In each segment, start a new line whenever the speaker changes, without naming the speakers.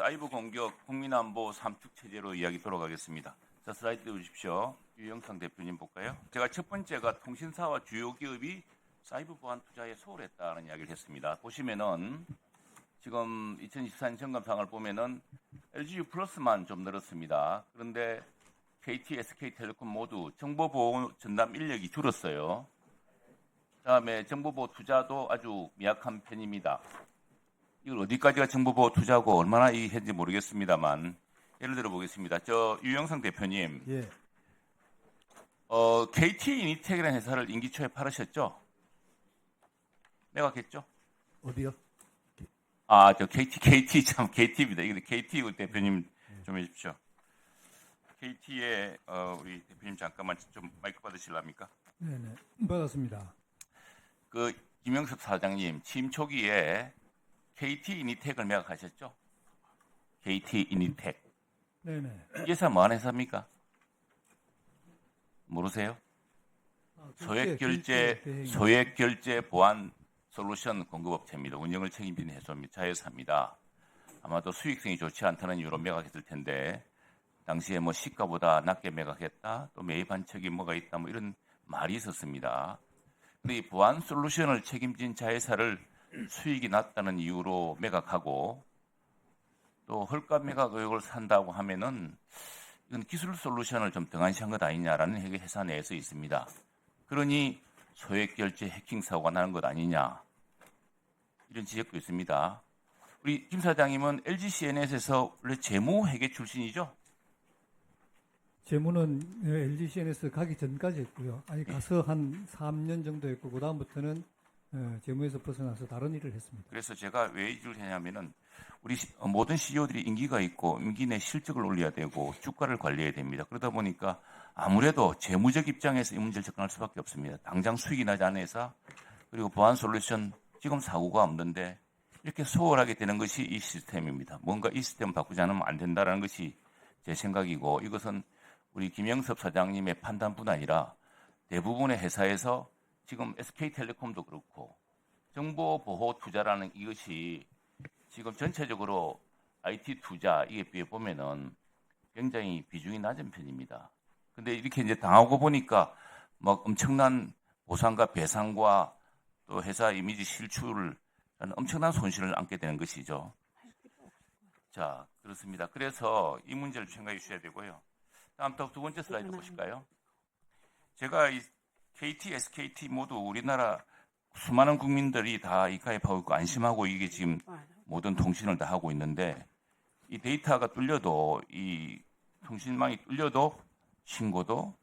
사이버 공격, 국민안보 삼축 체제로 이야기 돌아가겠습니다. 자 슬라이드 보십시오. 유영상 대표님 볼까요? 제가 첫 번째가 통신사와 주요 기업이 사이버 보안 투자에 소홀했다는 이야기를 했습니다. 보시면은 지금 2024년 점검상을 보면은 LGU 플러스만 좀 늘었습니다. 그런데 KT, SK텔레콤 모두 정보보호 전담 인력이 줄었어요. 다음에 정보보호 투자도 아주 미약한 편입니다. 이걸 어디까지가 정보보호 투자고 얼마나 이 했는지 모르겠습니다만 예를 들어 보겠습니다. 저 유영상 대표님,
예,
어, KT 이니텍이라는 회사를 임기 초에 팔으셨죠? 매각했죠?
어디요?
아, 저 KT, KT 참 KT입니다. 이게 KT 대표님 좀 해주십시오. KT의 어, 우리 대표님 잠깐만 좀 마이크 받으실랍니까?
네네 받았습니다.
그 김영섭 사장님 취임 초기에 KT 이니텍을 매각하셨죠? KT 이니텍
네네.
이 회사 뭐하는 회사입니까? 모르세요?
아,
소액 결제. 소액 결제 보안 솔루션 공급업체입니다. 운영을 책임지는 회사입니다. 자회사입니다. 아마도 수익성이 좋지 않다는 이유로 매각했을 텐데 당시에 뭐 시가보다 낮게 매각했다. 또 매입한 척이 뭐가 있다. 뭐 이런 말이 있었습니다. 근데 이 보안 솔루션을 책임진 자회사를 수익이 낮다는 이유로 매각하고 또 헐값 매각 의혹을 산다고 하면은 이건 기술 솔루션을 좀 등한시한 것 아니냐라는 회사 내에서 있습니다. 그러니 소액 결제 해킹 사고가 나는 것 아니냐 이런 지적도 있습니다. 우리 김 사장님은 LG CNS에서 원래 재무 회계 출신이죠?
재무는 LG CNS 가기 전까지 했고요. 아니 가서 한 3년 정도 했고 그 다음부터는 어, 재무에서 벗어나서 다른 일을 했습니다.
그래서 제가 왜 이를 하냐면은 우리 시- 어, 모든 CEO들이 임기가 있고 임기 내 실적을 올려야 되고 주가를 관리해야 됩니다. 그러다 보니까 아무래도 재무적 입장에서 이 문제를 접근할 수밖에 없습니다. 당장 수익이 나지 않은 회사 그리고 보안 솔루션 지금 사고가 없는데 이렇게 소홀하게 되는 것이 이 시스템입니다. 뭔가 이 시스템을 바꾸지 않으면 안 된다는 것이 제 생각이고 이것은 우리 김영섭 사장님의 판단뿐 아니라 대부분의 회사에서 지금 SK텔레콤도 그렇고 정보 보호 투자라는 이것이 지금 전체적으로 IT 투자 이에 비해 보면은 굉장히 비중이 낮은 편입니다. 근데 이렇게 이제 당하고 보니까 막 엄청난 보상과 배상과 또 회사 이미지 실추를 엄청난 손실을 안게 되는 것이죠. 자, 그렇습니다. 그래서 이 문제를 생각해 주셔야 되고요. 다음 또 두 번째 슬라이드 보실까요? 제가 이 KT, SKT 모두 우리나라 수많은 국민들이 다 이 가입하고 있고 안심하고 이게 지금 모든 통신을 다 하고 있는데 이 데이터가 뚫려도 이 통신망이 뚫려도 신고도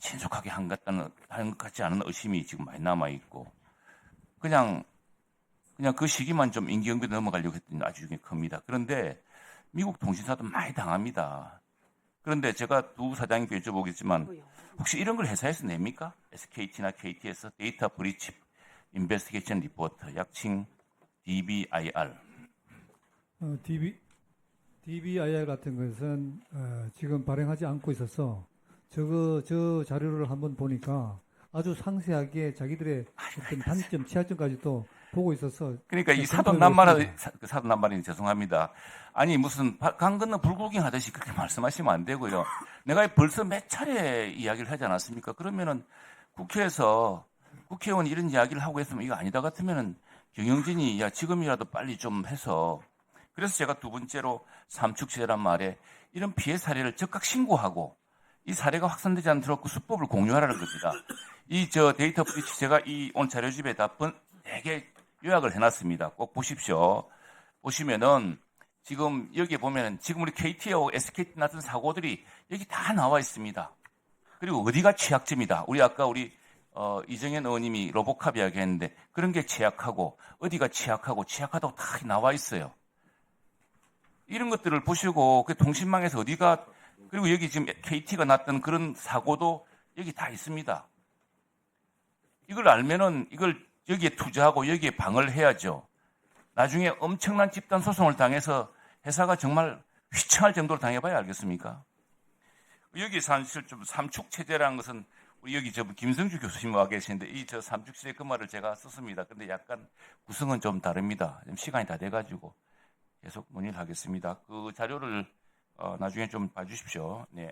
신속하게 한 것 같다는 하는 것 같지 않은 의심이 지금 많이 남아 있고 그냥 그냥 그 시기만 좀 임기응변 넘어가려고 했더니 아주 게 큽니다. 그런데 미국 통신사도 많이 당합니다. 그런데 제가 두 사장님께 여쭤보겠지만 혹시 이런 걸 회사에서 냅니까? SKT나 KT에서 데이터 브리치 인베스티게이션 리포트 약칭 DBIR
어, DB, DBIR 같은 것은 어, 지금 발행하지 않고 있어서 저거 저 자료를 한번 보니까 아주 상세하게 자기들의 어떤 단점, 취약점까지도 보고 있어서
그러니까 이
네,
사돈 남발은
했습니다.
사돈 남발이 죄송합니다. 아니 무슨 바- 강 건너 불구경 하듯이 그렇게 말씀하시면 안 되고요. 내가 벌써 몇 차례 이야기를 하지 않았습니까? 그러면은 국회에서 국회의원 이런 이야기를 하고 했으면 이거 아니다 같으면은 경영진이 야 지금이라도 빨리 좀 해서 그래서 제가 두 번째로 삼축제란 말에 이런 피해 사례를 즉각 신고하고 이 사례가 확산되지 않도록 그 수법을 공유하라는 겁니다. 이 저 데이터 브리치 제가 이 오늘 자료집에 다 번, 되게 요약을 해놨습니다. 꼭 보십시오. 보시면은 지금 여기에 보면은 지금 우리 KT하고 SKT 났던 사고들이 여기 다 나와 있습니다. 그리고 어디가 취약점이다. 우리 아까 우리 어, 이정현 의원님이 로보캅 이야기했는데 그런 게 취약하고 어디가 취약하고 취약하다고 다 나와 있어요. 이런 것들을 보시고 그 통신망에서 어디가 그리고 여기 지금 KT가 났던 그런 사고도 여기 다 있습니다. 이걸 알면은 이걸 여기에 투자하고 여기에 방을 해야죠. 나중에 엄청난 집단 소송을 당해서 회사가 정말 휘청할 정도로 당해봐야 알겠습니까? 여기 사실 좀 삼축 체제라는 것은 우리 여기 저 김성주 교수님 와 계시는데 이 저 삼축 체제 그 말을 제가 썼습니다. 근데 약간 구성은 좀 다릅니다. 시간이 다 돼가지고 계속 논의를 하겠습니다. 그 자료를 어, 나중에 좀 봐주십시오. 네.